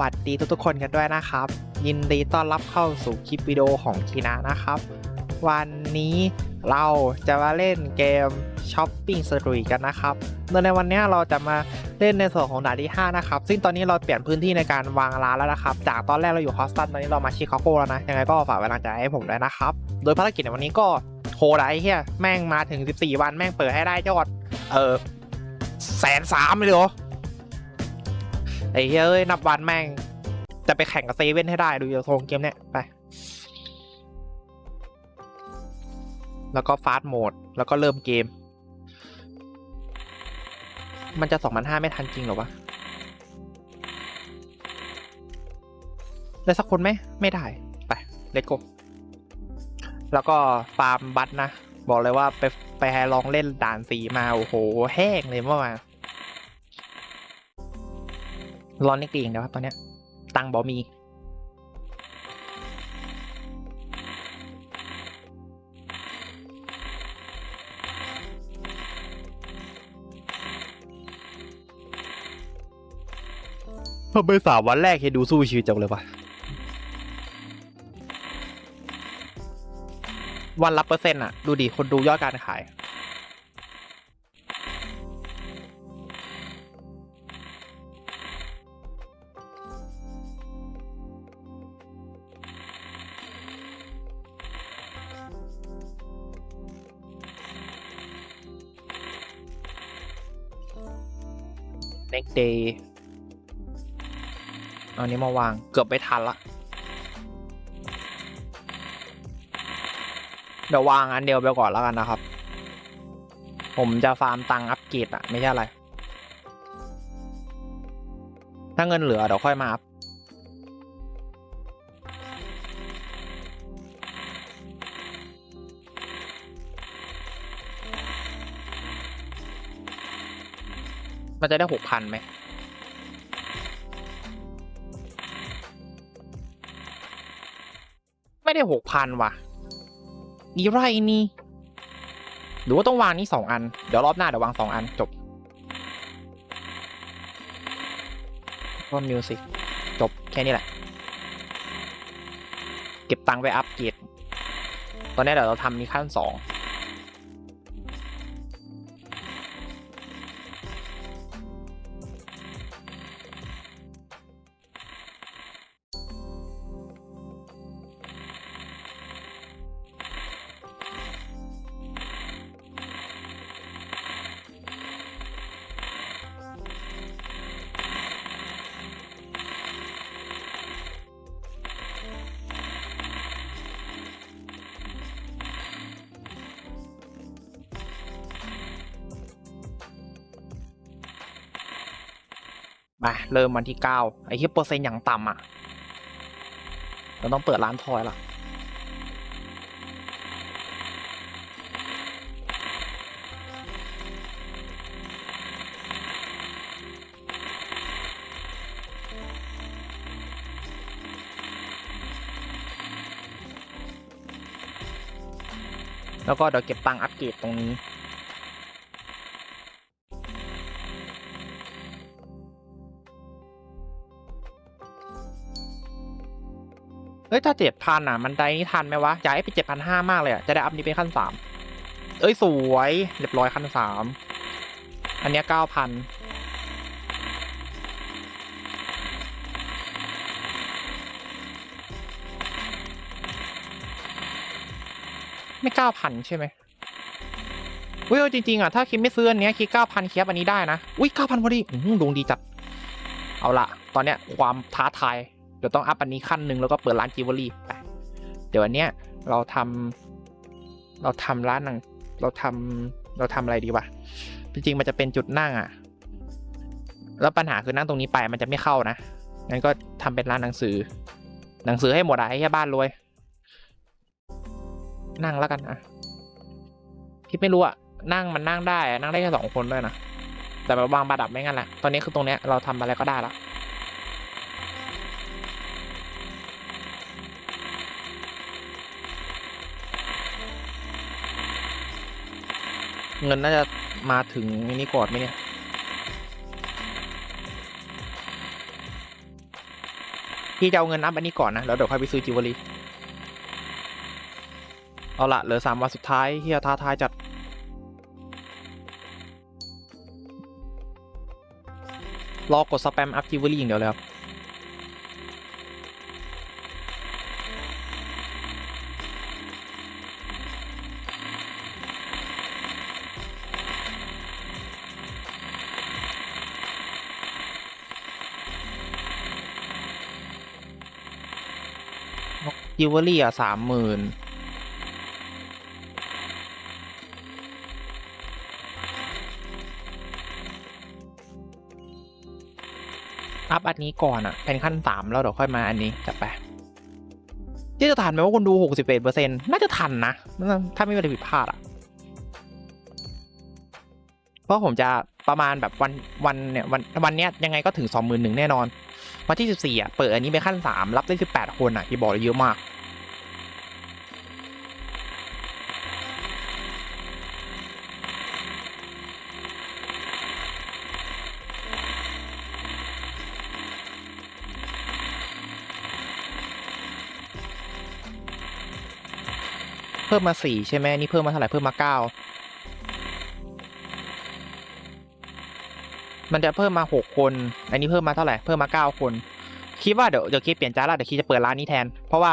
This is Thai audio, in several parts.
วัสดีทุกๆคนกันด้วยนะครับ ยินดีต้อนรับเข้าสู่คลิปวิดีโอของคีนานะครับ วันนี้เราจะมาเล่นเกมช้อปปิ้งสตรีกันนะครับโดยในวันนี้เราจะมาเล่นในส่วนของด่านที่ 5 นะครับ ซึ่งตอนนี้เราเปลี่ยนพื้นที่ในการวางร้านแล้วนะครับ จากตอนแรกเราอยู่ฮอสตันตอนนี้เรามาชิคาโกแล้วนะ ยังไงก็ฝากกำลังใจให้ผมด้วยนะครับ โดยภารกิจในวันนี้ก็โหดไอ้เหี้ยแม่งมาถึง 14 วันแม่งเปิดให้ได้ยอดเออแสนสามเลยเหรอ ไอ้เฮ้ยอ้ยนับวันแม่ง จะไปแข่งกับเซเว่นให้ได้ดูจากทงเกมเนี้ยไปแล้วก็ฟาสต์โหมดแล้วก็เริ่มเกม มันจะสองพันห้าไม่ทันจริงหรอวะได้สักคนไหมไม่ได้ ไปเลตโกแล้วก็ฟาร์มบัตนะ บอกเลยว่าไปไปลองเล่นด่านสีมา โอ้โห แห้งเลยเมื่อวาน ร้อนนิดเองนะครับตอนเนี้ย ตังค์บอมีทำไมสามวันแรกเฮดูสู้ชีวิตจังเลยวะวันละเปอร์เซ็นต์อะดูดิคนดูยอดการขาย next day เอาอันนี้มาวางเกือบไม่ทันละ เดี๋ยววางอันเดียวไปก่อนแล้วกันนะครับ ผมจะฟาร์มตังค์อัพเกรดอะไม่ใช่อะไร ถ้าเงินเหลือเดี๋ยวค่อยมาอัพ มันจะได้หกพันไหมไม่ได้หกพันว่ะอีไรนี่หรือว่าต้องวางนี่สองอัน เดี๋ยวรอบหน้าเดี๋ยววางสองอันจบก็มิวสิกจบแค่นี้แหละ เก็บตังค์ไปอัพเกรดตอนนี้เดี๋ยวเราทำมีขั้นสอง เริ่มวันที่เก้าไอ้ที่เปอร์เซ็นต์อย่างต่ำอะเราต้องเปิดร้านทอยละแล้วก็เดี๋ยวเก็บตังค์อัปเกรดตรงนี้ เอ้ยถ้าเจ็ดพันอะ มันได้นี่ทันไหมวะอยากให้ไปเจ็ดพันห้ามากเลยอะ จะได้อัพนี้เป็นขั้นสามเอ้ยสวยเรียบร้อยขั้นสามอันเนี้ยเก้าพันไม่เก้าพันใช่ไหมอุ้ยเอาจริงๆอะถ้าคิดไม่ซื้ออันเนี้ยคิดเก้าพันเคียบอันนี้ได้นะ อุ้ยเก้าพันพอดีดวงดีจัด เอาละตอนเนี้ยความท้าทาย เดี๋ยวต้องอัพอันนี้ขั้นหนึ่งแล้วก็เปิดร้านจิวเวลรี่ไปเดี๋ยวอันเนี้ยเราทำเราทำร้านหนังเราทำเราทำอะไรดีวะจริงๆมันจะเป็นจุดนั่งอะ่ะ แล้วปัญหาคือนั่งตรงนี้ไปมันจะไม่เข้านะงั้นก็ทำเป็นร้านหนังสือ หนังสือให้หมดอะให้แค่บ้านรวย นั่งแล้วกันอะคิดไม่รู้อะนั่งมันนั่งได้นั่งได้แค่สองคนด้วยนะแต่แบบวางประดับไม่งั้นแหละตอนนี้คือตรงเนี้ยเราทำอะไรก็ได้ละ เงินน่าจะมาถึงนี่ก่อนไหมเนี่ยพี่จะเอาเงินอัพอันนี้ก่อนนะ แล้วเดี๋ยวค่อยไปซื้อจิวเวลรี่เอาละเหลือสามวันสุดท้ายเฮียท้าทายจัด รอกดสแปมอัพจิวเวลรี่อย่างเดียวเลยครับ จิวเวลรี่อะสามหมื่นอัพอันนี้ก่อนอะเป็นขั้นสามแล้วเดี๋ยวค่อยมาอันนี้จัดไปที่จะทันไหมว่าคนดูหกสิบเอ็ดเปอร์เซ็นต์น่าจะทันนะ ถ้าไม่มีอะไรผิดพลาดอะเพราะผมจะประมาณแบบวันวันเนี่ยวันวันเนี้ยยังไงก็ถึงสองหมื่นหนึ่งแน่นอน มาที่ 14อะเปิดอันนี้ไปขั้น 3 รับได้ 18 คนอะที่บอกเลยเยอะมาก เพิ่มมา 4 ใช่ไหมนี่เพิ่มมาเท่าไหร่เพิ่มมา 9 มันจะเพิ่มมาหกคน อันนี้เพิ่มมาเท่าไหร่ เพิ่มมาเก้าคน คิดว่าเดี๋ยวเดี๋ยวคีเปลี่ยนจ้าละเดี๋ยวคีจะเปิดร้านนี้แทน เพราะว่า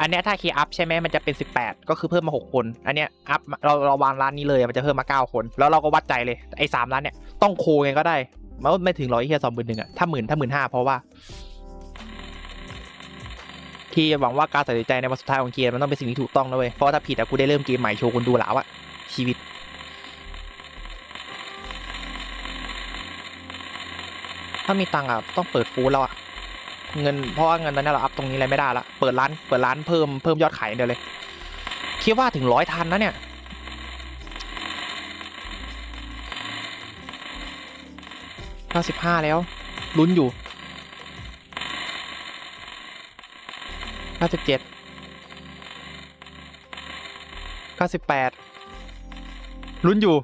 อันเนี้ยถ้าคีอัพใช่ไหมมันจะเป็นสิบแปดก็คือเพิ่มมาหกคน อันเนี้ยอัพเราเราวางร้านนี้เลยมันจะเพิ่มมาเก้าคน แล้วเราก็วัดใจเลย ไอ้สามร้านเนี้ยต้องโคไงก็ได้มันไม่ถึงร้อยเฮียสองหมื่นหนึ่งอะถ้าหมื่นถ้าหมื่นห้าเพราะว่าที่หวังว่าการตัดสินใจในวันสุดท้ายของเกมมันต้องเป็นสิ่งที่ถูกต้องนะเว้ย เพราะถ้าผิดอะกูได้เริ่มเกมใหม่โชว์คนดูแล้วอะชีวิต ถ้ามีตังค์อะต้องเปิดฟู้ดแล้วอะเงินเพราะว่าเงินตอนนี้เราอัพตรงนี้อะไรไม่ได้ละเปิดร้านเปิดร้านเพิ่มเพิ่มยอดขายเดียวเลยคิดว่าถึงร้อยทันนะเนี่ยเก้าสิบห้าแล้วลุ้นอยู่เก้าสิบเจ็ดเก้าสิบแปดลุ้นอยู่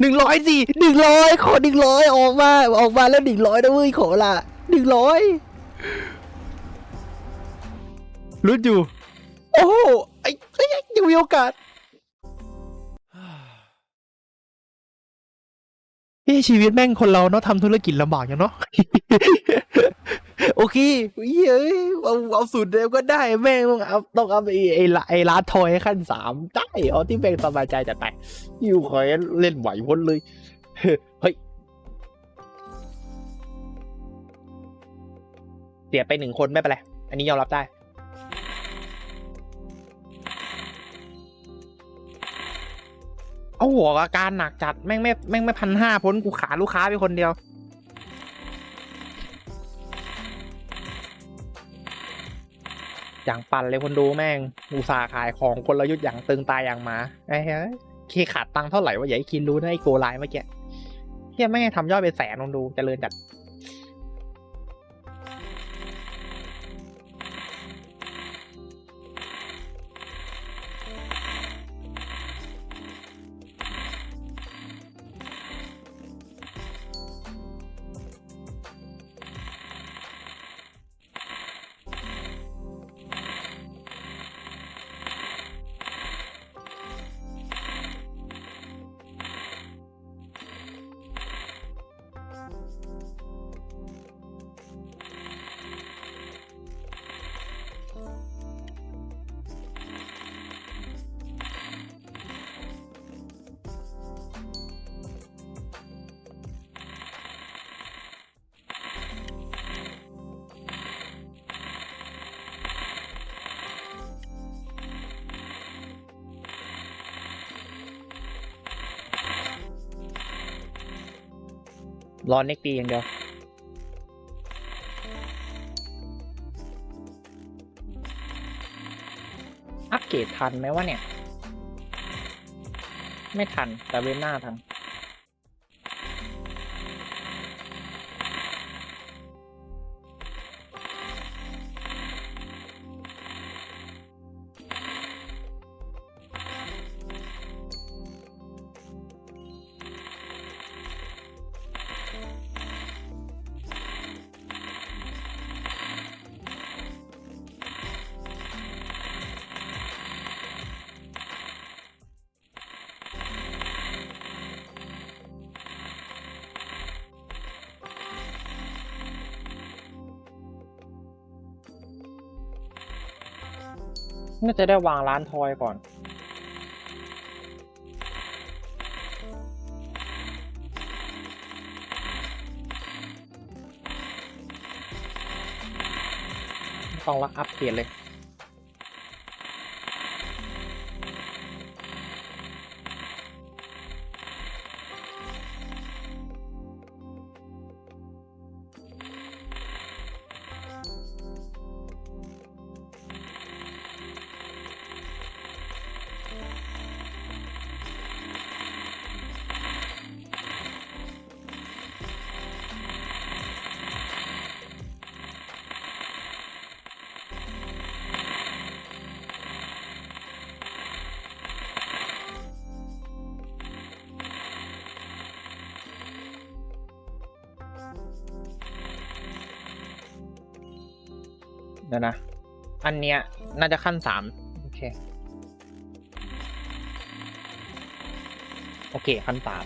หนึ่งร้อยสิหนึ่งร้อยขอหนึ่งร้อยออกมาออกมาแล้วหนึ่งร้อยนะเว้ยขอละหนึ่งร้อยลุ้นอยู่ โอ้โหไอ้ไอ้ยยังมีโอกาสเฮ้ยชีวิตแม่งคนเราเนาะทำธุรกิจลำบากอย่างเนาะ โอเคเฮ้ยเอาเอาสูตรเดิมก็ได้แม่งต้องเอาต้องเอาไอ้ไอ้ละไอ้ร้าทอยขั้นสามได้เอาที่แม่งสบายใจจัดไปอยู่คอยเล่นไหวพ้นเลยเฮ้ยเสียไปหนึ่งคนไม่เป็นไร อันนี้ยอมรับได้ เอาหัวอาการหนักจัด แม่งไม่แม่งไม่พันห้าพ้นกูขาลูกค้าไปคนเดียว อย่างปั่นเลยคนดูแม่งอุตสาห์ขายของคนละยุทธ์อย่างตึงตายอย่างหมาไอ้เฮ้ยเคขาดตังค์เท่าไหร่วะอย่าให้คินรู้นะไอ้โกไลน์เมื่อกี้เฮียแม่งทำยอดเป็นแสนคนดูเจริญจัด รอเน็กตีอย่างเดียว อัปเกรดทันไหมวะเนี่ย ไม่ทัน แต่เวนหน้าทัน น่าจะได้วางร้านทอยก่อน ต้องละอัพเกรดเลย เดี๋ยวนะ อันเนี้ยน่าจะขั้นสามโอเค โอเคขั้นสาม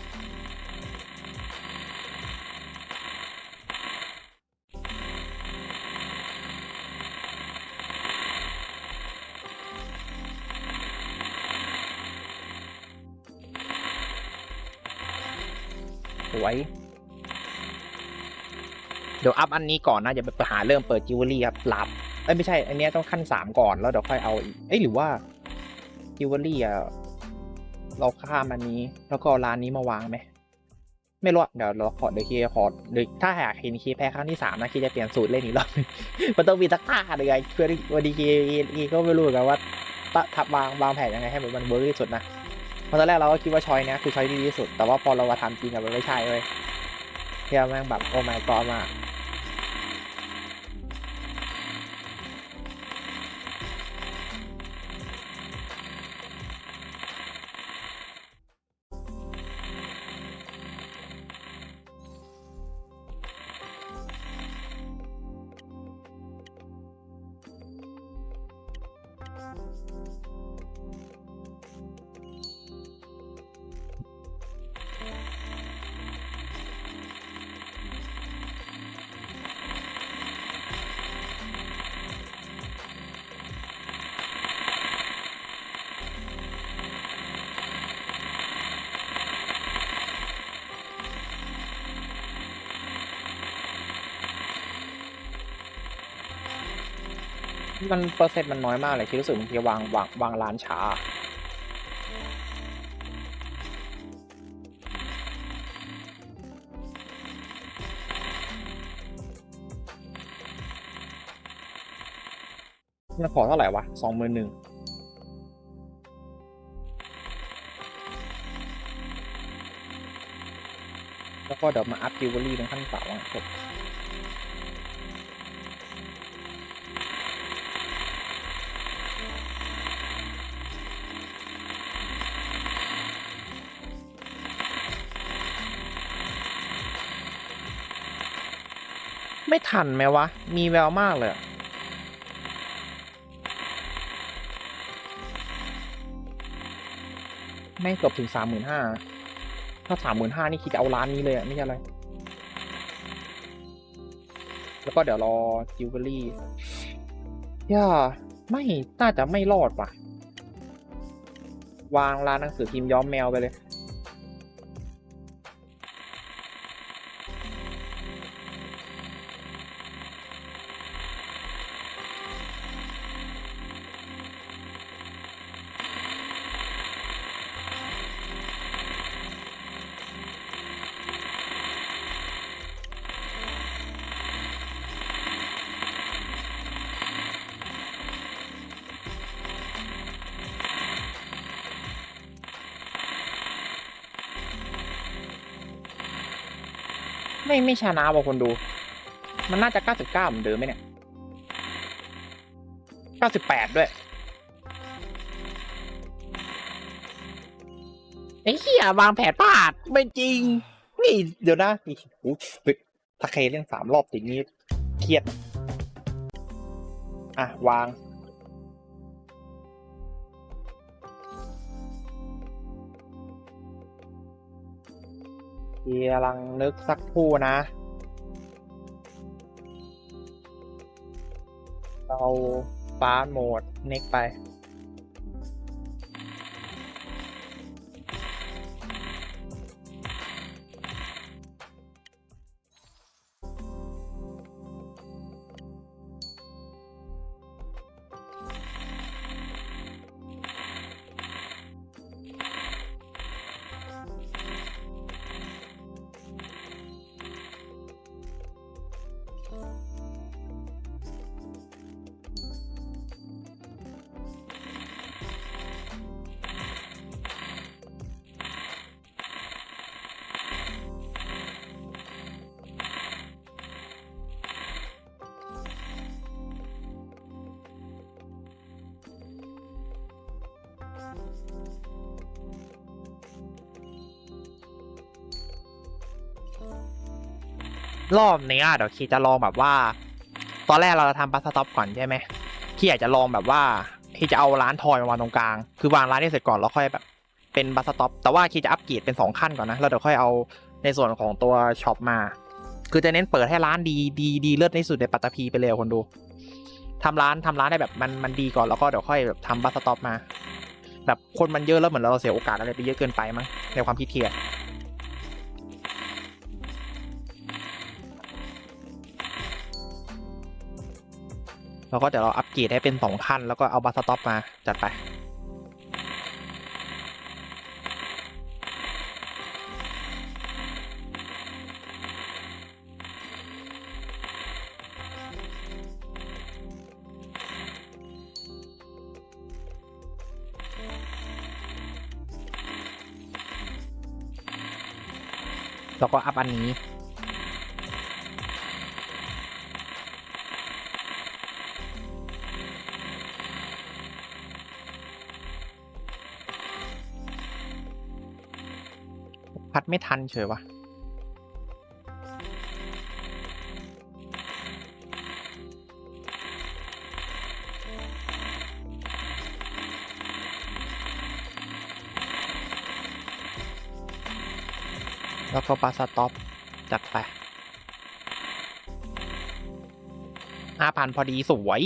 สวยเดี๋ยวอัพอันนี้ก่อนนะอย่าไปหาเริ่มเปิดจิวเวลรี่ครับหลับ เอ้ยไม่ใช่ อันเนี้ยต้องขั้นสามก่อนแล้วเดี๋ยวค่อยเอาอีกเอ้ยหรือว่าจิวเวลรี่อะเราข้ามอันนี้ แล้วก็เอาร้านนี้มาวางไหมไม่รู้อะเดี๋ยวเราขอเดี๋ยวคีขอเดี๋ยวถ้าหากเห็นคีแพ้ครั้งที่สามนะคีจะเปลี่ยนสูตรเล่นอีกรอบมันต้องมีสักท่าหนึ่งไงเพื่อวันดีคีคีก็ไม่รู้เหมือนกันว่าตะทับวางวางแผนยังไงให้มันเวิร์กที่สุดนะเพราะตอนแรกเราก็คิดว่าชอยเนี้ยคือชอยที่ดีที่สุด แต่ว่าพอเรามาทำจริงอะมันไม่ใช่เลยเที่ยแม่งแบบโอ้ my god มาก มันเปอร์เซ็นต์มันน้อยมากเลยคิดรู้สึกบางทีวางวางวางร้านช้า มันขอเท่าไหร่วะสองหมื่นหนึ่งแล้วก็เดี๋ยวมาอัพจิวเวลรี่ตรงขั้นเสาอะจบ ไม่ทันไหมวะ มีแววมากเลยแม่งเกือบถึงสามหมื่นห้าถ้าสามหมื่นห้านี่คิดจะเอาร้านนี้เลยอะไม่ใช่อะไร แล้วก็เดี๋ยวรอจิวเวลรี่ย่าไม่น่าจะไม่รอดว่ะ วางร้านหนังสือพิมพ์ย้อมแมวไปเลย ไม่ไม่ชนะว่ะคนดู มันน่าจะ 99 เหมือนเดิมไหมเนี่ย 98 ด้วย ไอ้เหี้ยวางแผนพลาดไม่จริงนี่เดี๋ยวนะนี่โอ้เฮ้ยถ้าเคเล่นสามรอบอย่างนี้ เครียด อะ วาง ทีกำลังนึกสักคู่นะ เราฟ้าโหมดเน็กไป รอบนี้เดี๋ยวคีจะลองแบบว่า ตอนแรกเราจะทำบัสสต็อปก่อนใช่ไหมคีอยากจะลองแบบว่าคีจะเอาร้านทอยมาวางตรงกลาง คือวางร้านนี้เสร็จก่อนแล้วค่อยแบบเป็นบัสสต็อปแต่ว่าคีจะอัปเกรดเป็นสองขั้นก่อนนะแล้วเดี๋ยวค่อยเอาในส่วนของตัวช็อปมา คือจะเน้นเปิดให้ร้านดีดีดีเลิศที่สุดในปัตตภีไปเลยคนดูทำร้านทำร้านได้แบบมันมันดีก่อนแล้วก็เดี๋ยวค่อยแบบทำบัสสต็อปมา แบบคนมันเยอะแล้วเหมือนเราเสียโอกาสอะไรไปเยอะเกินไปมั้งในความคิดเทีย แล้วก็เดี๋ยวเราอัปเกรดให้เป็นสองขั้น แล้วก็เอาบัสต็อปมาจัดไป แล้วก็อัพอันนี้ ไม่ทันเฉยวะแล้วก็ปาสต็อปจัดไปห้าพันพอดีสวย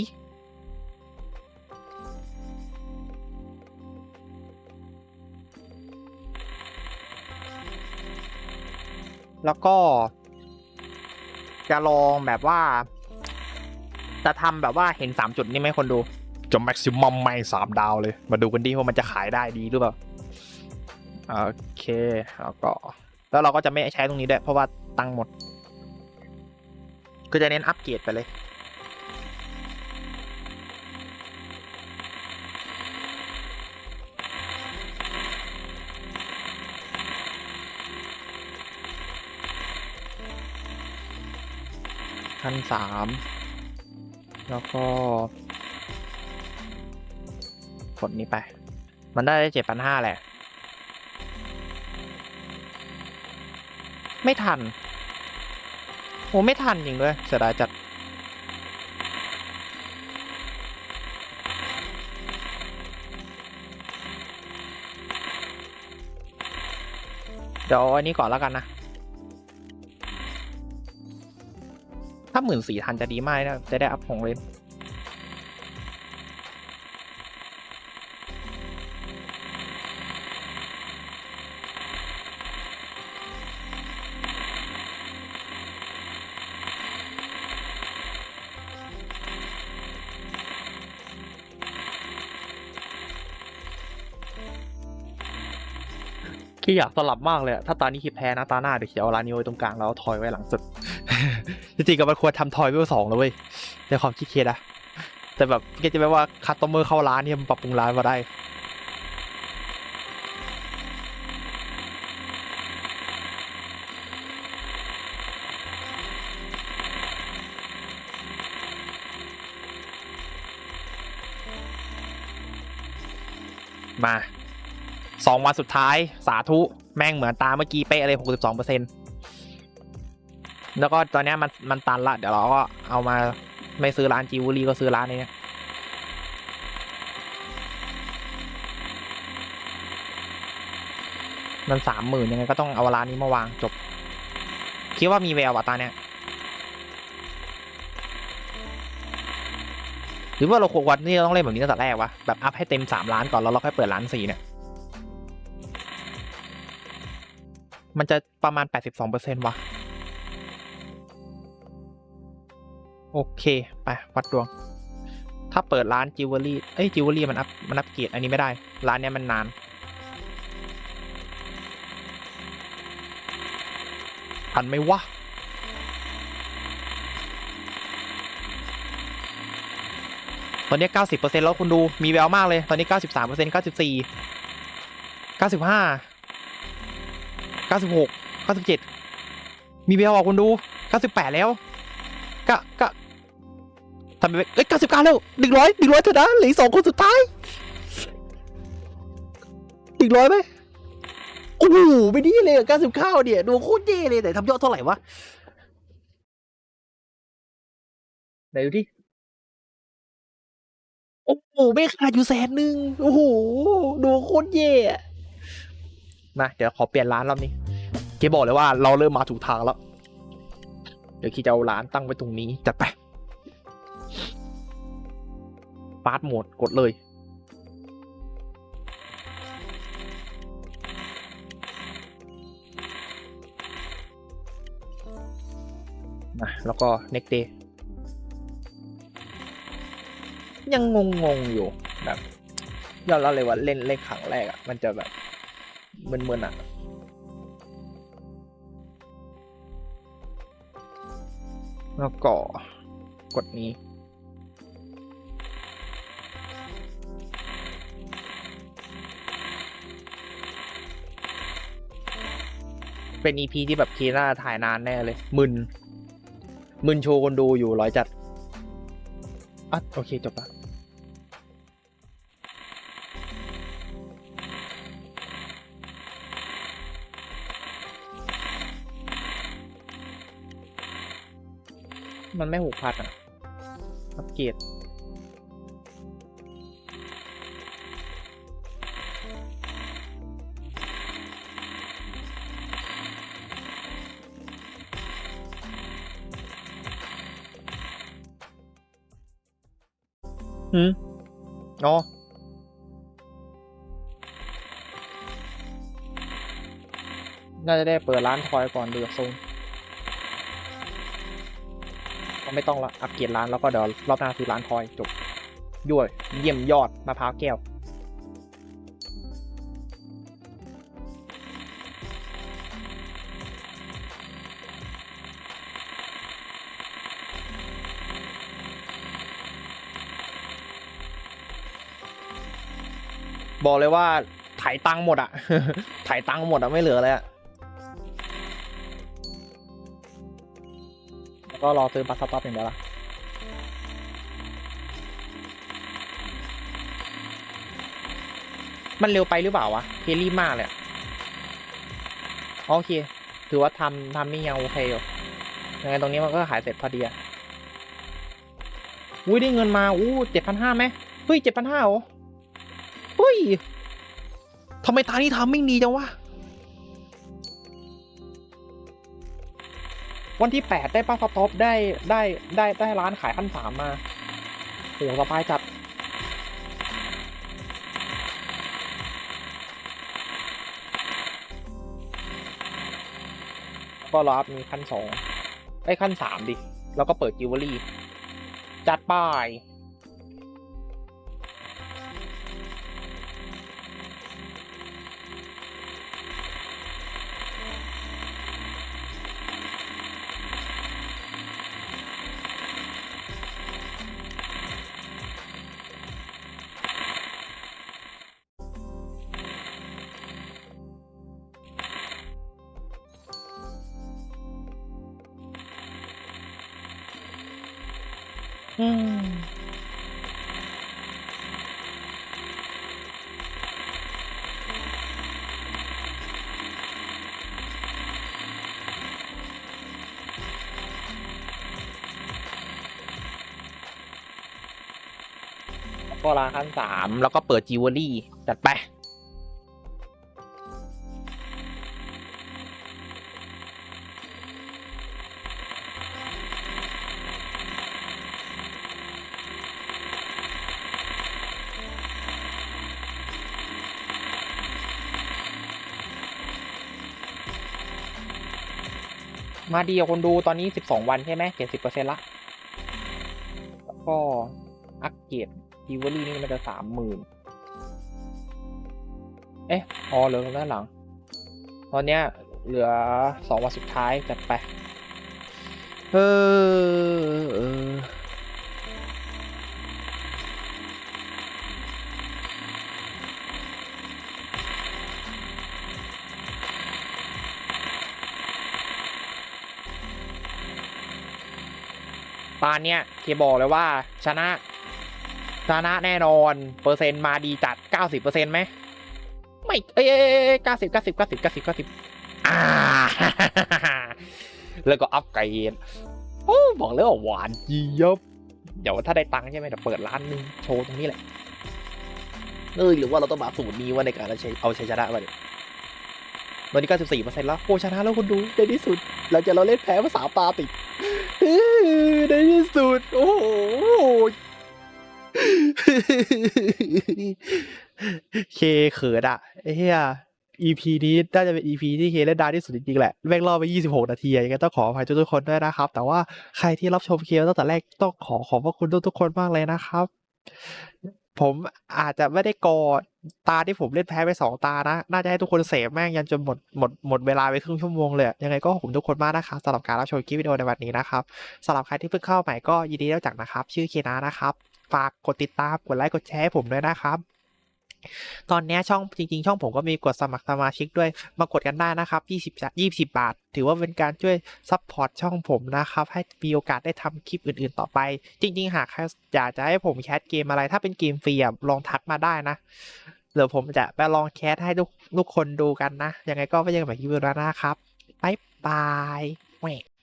แล้วก็ จะลองแบบว่า จะทำแบบว่าเห็นสามจุดนี่ไหมคนดูจะแม็กซิมัมไม่สามดาวเลย มาดูกันดีว่ามันจะขายได้ดีหรือเปล่าโอเคแล้วก็แล้วเราก็จะไม่ใช้ตรงนี้ด้วยเพราะว่าตังหมด ก็จะเน้นอัปเกรดไปเลย พันสามแล้วก็กดนี้ไป มันได้เจ็ดพันห้าแหละ ไม่ทัน โอ้ไม่ทันจริงด้วยเสียดายจัดเดี๋ยวเอาอันนี้ก่อนแล้วกันนะ ถ้าหมื่นสี่ทันจะดีมากนะ จะได้อัพของเล่นคีอยากสลับมากเลย ถ้าตอนนี้คิดแพ้นะตาหน้าเดี๋ยวคีเอาร้านนี้ไว้ตรงกลางแล้วเอาทอยไว้หลังสุด จริงๆก็มันควรทำทอยเวลสองแล้วเว้ยในความคิดเคสอะแต่แบบเกจะแบบว่าคัสตอมเมอร์เข้าร้านเนี่ยมันปรับปรุงร้านมาได้มาสองวันสุดท้ายสาธุ แม่งเหมือนตาเมื่อกี้เป๊ะเลยหกสิบสองเปอร์เซ็นต์ แล้วก็ตอนนี้มันมันตันละ เดี๋ยวเราก็เอามาไม่ซื้อร้านจิวเวลรี่ก็ซื้อร้านนี้มันสามหมื่นยังไงก็ต้องเอาร้านนี้มาวางจบ คิดว่ามีแววว่ะตาเนี้ยหรือว่าเราควรวันนี้ต้องเล่นแบบนี้ตั้งแต่แรกวะแบบอัพให้เต็มสามล้านก่อนแล้วเราค่อยเปิดร้านสี่เนี่ยมันจะประมาณ82เปอร์เซ็นต์วะ โอเค ไป วัดดวง ถ้าเปิดร้านจิวเวลรี่ เอ้ยจิวเวลรี่มันอัพมันอัพเกรดอันนี้ไม่ได้ ร้านเนี้ยมันนาน ทันไหมวะตอนนี้ 90%แล้วคุณดูมีแววมากเลย ตอนนี้ 93% 94 95 96 97 มีแววอะคุณดู 98 แล้วกะกะ ทำไปเอ้ย99แล้ว100 100เถอะนะเหลือสองคนสุดท้าย100ไหมโอ้โหไม่ดีเลยอะ99เก้าเนี่ยดูโคตรเย่เลยแต่ทำยอดเท่าไหร่วะไหนดูดิโอ้โหไม่ขาดอยู่แสนหนึ่งโอ้โหดูโคตรเย่อะมาเดี๋ยวขอเปลี่ยนร้านรอบนี้เกบอกเลยว่าเราเริ่มมาถูกทางแล้ว เดี๋ยวคีจะเอาร้านตั้งไว้ตรงนี้จัดไป ฟาสต์โหมดกดเลย นะแล้วก็ next day ยังงงงๆอยู่แบบยอมรับเลยว่าเล่นเล่นครั้งแรกอะ่ะ มันจะแบบมึนๆอะแล้วก็กดนี้ เป็น EP ที่แบบคีน่าถ่ายนานแน่เลย มึน มึนโชว์คนดูอยู่ร้อยจัดอะโอเค จบละมันไม่หูพัดอะอัปเกรด หืมอ๋อน่าจะได้เปิดร้านทอยก่อนดูจากทรงก็ไม่ต้องละอัปเกรดร้านแล้วก็เดี๋ยวรอบหน้าซื้อร้านทอยจบย่วยเยี่ยมยอดมะพร้าวแก้ว บอกเลยว่าถ่ายตังค์หมดอะถ่ายตังค์หมดอะไม่เหลือเลยอะแล้วก็รอซื้อบัสสต็อปอย่างเดียวละมันเร็วไปหรือเปล่าวะเพรีบมากเลยอะโอเค ถือว่าทำทำนี่ยังโอเคอยู่ยังไงตรงนี้มันก็ขายเสร็จพอดีอะอุ้ยได้เงินมาอู้เจ็ดพันห้าไหมเฮ้ยเจ็ดพันห้าโอ้ เฮ้ยทำไมตานี้ทำไม่ดีจังวะ วันที่แปดได้ป้าสต็อปได้ได้ได้ได้ร้านขายขั้นสามมาโหสบายจัดก็รออัพมีขั้นสองไอ้ขั้นสามดิ แล้วก็เปิดจิวเวลรี่ จัดป้าย ก็ร้านขั้นสามแล้วก็เปิดจิวเวลรี่จัดไปมาดีกับคนดูตอนนี้ 12 วันใช่ไหม70%ละ แล้วก็ อัปเกรด ดิวอรี่นี่มันจะสามหมื่นเอ๊ะอ๋อเหลือตรงด้านหลัง ตอนเนี้ยเหลือสองวันสุดท้ายจัดไปเออเออตอนเนี้ยเคบอกเลยว่าชนะ ชนะแน่นอน เปอร์เซ็นต์มาดีจัด 90%ไหม ไม่ เอ้ยเก้าสิบเก้าสิบเก้าสิบเก้าสิบเก้าสิบอ่า แล้วก็อัพเกรดโอ้บอกเลยว่าหวานเจี๊ยบเดี๋ยวถ้าได้ตังค์ใช่ไหมเดี๋ยวเปิดร้านนึงโชว์ตรงนี้แหละเอ้ยหรือว่าเราต้องมาสูตรนี้ว่าในการเอาชัยเอาชัยชนะมาเนี่ยตอนนี้ก็สิบสี่เปอร์เซ็นต์แล้วโอ้ชนะแล้วคุณดูในที่สุด หลังจากเราเล่นแพ้มาสามตาติดในที่สุด โอ้โห เคเขินอะเหี้ย EP นี้น่าจะเป็น EP ที่เคเล่นดาที่สุดจริงๆแหละแม่งรอไป 26 นาทียังไงต้องขออภัยทุกๆคนด้วยนะครับ แต่ว่าใครที่รับชมเคตั้งแต่แรกต้องขอขอบพระคุณทุกๆคนมากเลยนะครับ ผมอาจจะไม่ได้กอดตาที่ผมเล่นแพ้ไปสองตานะ น่าจะให้ทุกคนเสพแม่งยันจนหมดหมดหมดเวลาไปครึ่งชั่วโมงเลย ยังไงก็ขอบคุณทุกคนมากนะครับสำหรับการรับชมคลิปวิดีโอในวันนี้นะครับสำหรับใครที่เพิ่งเข้าใหม่ก็ยินดีรู้จักนะครับ ชื่อเคนานะครับ ฝากกดติดตาม กดไลค์ กดแชร์ให้ผมด้วยนะครับ ตอนนี้ช่องจริง ๆ ช่องผมก็มีกดสมัครสมาชิกด้วย มากดกันได้นะครับ 20จะ20 บาท ถือว่าเป็นการช่วยซัพพอร์ตช่องผมนะครับ ให้มีโอกาสได้ทำคลิปอื่นๆ ต่อไป จริง ๆ หากใครอยากจะให้ผมแคสเกมอะไร ถ้าเป็นเกมฟรีลองทักมาได้นะเดี๋ยวผมจะไปลองแคสให้ทุกทุกคนดูกันนะ ยังไงก็ไม่ยังแบบยูรานะครับบ๊ายบายแหวะ